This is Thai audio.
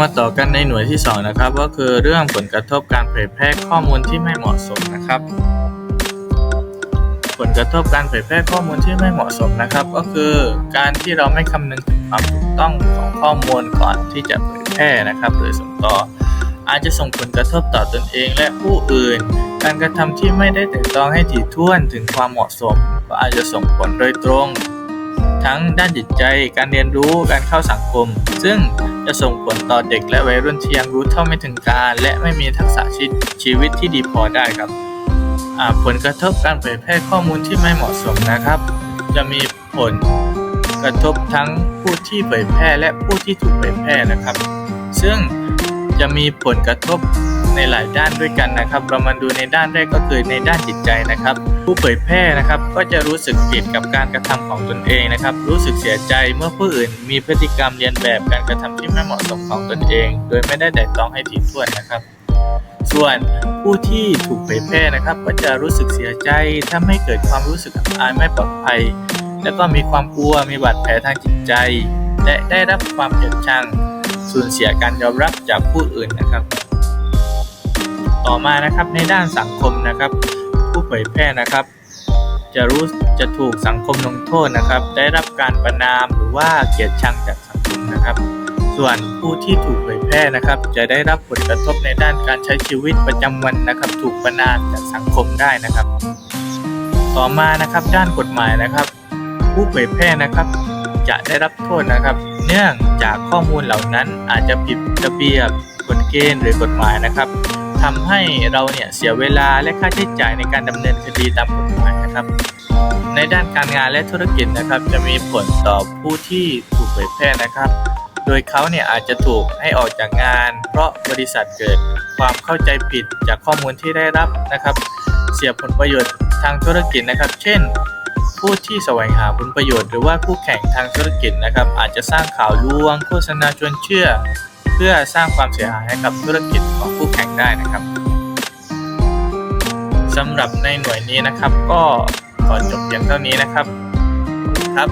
มาต่อกันในหน่วยที่ 2 นะครับ ก็คือเรื่องผลกระทบการเผยแพร่ข้อมูลที่ไม่เหมาะสมนะครับ ผลกระทบการเผยแพร่ข้อมูลที่ไม่เหมาะสมนะครับ ก็คือการที่เราไม่คำนึงถึงความถูกต้องของข้อมูลก่อนที่จะเผยแพร่นะครับ หรือส่งต่อ อาจจะส่งผลกระทบต่อตนเองและผู้อื่น การกระทำที่ไม่ได้แต่ตรองให้ถี่ถ้วนถึงความเหมาะสม ก็อาจจะส่งผลโดยตรง ทั้งด้านจิตใจ การเรียนรู้ การเข้าสังคม ซึ่งจะส่งผลต่อเด็กและวัยรุ่นที่ยังรู้เท่าไม่ถึงการ และไม่มีทักษะชีวิตที่ดีพอได้ครับ ผลกระทบการเผยแพร่ข้อมูลที่ไม่เหมาะสมนะครับ จะมีผลกระทบทั้งผู้ที่เผยแพร่และผู้ที่ถูกเผยแพร่นะครับ ซึ่งจะมีผลกระทบ ในหลายด้านด้วยกันนะครับ เรามาดูในด้านแรกก็คือในด้านจิตใจนะครับ ผู้เผยแพร่นะครับก็จะรู้สึกผิดกับการกระทำของตนเองนะครับ รู้สึกเสียใจเมื่อผู้อื่น มีพฤติกรรมเลียนแบบการกระทำที่ไม่เหมาะสมของตนเอง โดยไม่ได้ไตร่ตรองให้ถี่ถ้วนนะครับส่วนผู้ที่ถูกเผยแพร่นะครับ ก็จะรู้สึกเสียใจทำให้เกิดความรู้สึกอับอายไม่ปลอดภัย แล้วก็มีความกลัวมีบาดแผลทางจิตใจ และได้รับความเกลียดชังสูญเสียการยอมรับจากผู้อื่นนะครับ ต่อมานะครับในด้านสังคมนะครับ ผู้เผยแพร่นะครับ จะรู้จะถูกสังคมลงโทษนะครับ ได้รับการประนามหรือว่าเกลียดชังจากสังคมนะครับ ส่วนผู้ที่ถูกเผยแพร่นะครับ จะได้รับผลกระทบในด้านการใช้ชีวิตประจำวันนะครับ ถูกประนามจากสังคมได้นะครับ ต่อมานะครับด้านกฎหมายนะครับ ผู้เผยแพร่นะครับจะได้รับโทษนะครับ เนื่องจากข้อมูลเหล่านั้นอาจจะผิดระเบียบกฎเกณฑ์หรือกฎหมายนะครับ ทำให้เราเนี่ยเสียเวลาและค่าใช้จ่ายในการดำเนินคดีตามกฎหมายนะครับ ในด้านการงานและธุรกิจนะครับ จะมีผลต่อผู้ที่ถูกเผยแพร่นะครับ โดยเขาเนี่ยอาจจะถูกให้ออกจากงาน เพราะบริษัทเกิดความเข้าใจผิดจากข้อมูลที่ได้รับนะครับ เสียผลประโยชน์ทางธุรกิจนะครับ เช่น ผู้ที่แสวงหาผลประโยชน์หรือว่าคู่แข่งทางธุรกิจนะครับ อาจจะสร้างข่าวลวง โฆษณาชวนเชื่อ เพื่อสร้างความเสียหายให้กับธุรกิจของคู่ ได้นะครับสำหรับในหน่วยนี้นะครับ ก็ขอจบเพียงเท่านี้นะครับ ครับ